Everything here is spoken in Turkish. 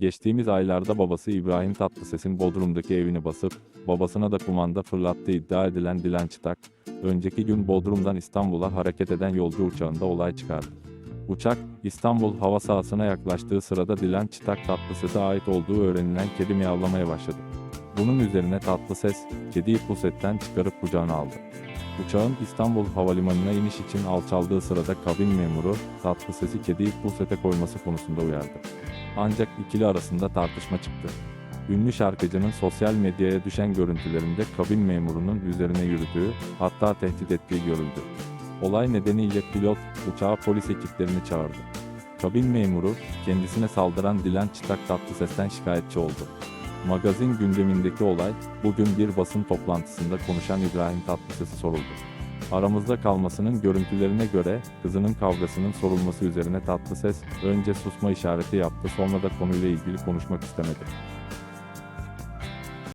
Geçtiğimiz aylarda babası İbrahim Tatlıses'in Bodrum'daki evini basıp, babasına da kumanda fırlattığı iddia edilen Dilan Çıtak, önceki gün Bodrum'dan İstanbul'a hareket eden yolcu uçağında olay çıkardı. Uçak, İstanbul hava sahasına yaklaştığı sırada Dilan Çıtak Tatlıses'e ait olduğu öğrenilen kedi miyavlamaya başladı. Bunun üzerine Tatlıses, kediyi pusetten çıkarıp kucağına aldı. Uçağın İstanbul Havalimanı'na iniş için alçaldığı sırada kabin memuru, Tatlıses'i kediyi pusete koyması konusunda uyardı. Ancak ikili arasında tartışma çıktı. Ünlü şarkıcının sosyal medyaya düşen görüntülerinde kabin memurunun üzerine yürüdüğü, hatta tehdit ettiği görüldü. Olay nedeniyle pilot, uçağa polis ekiplerini çağırdı. Kabin memuru, kendisine saldıran Dilan Çıtak Tatlıses'ten şikayetçi oldu. Magazin gündemindeki olay, bugün bir basın toplantısında konuşan İbrahim Tatlıses'e soruldu. Aramızda kalmasının görüntülerine göre, kızının kavgasının sorulması üzerine Tatlıses, önce susma işareti yaptı sonra da konuyla ilgili konuşmak istemedi.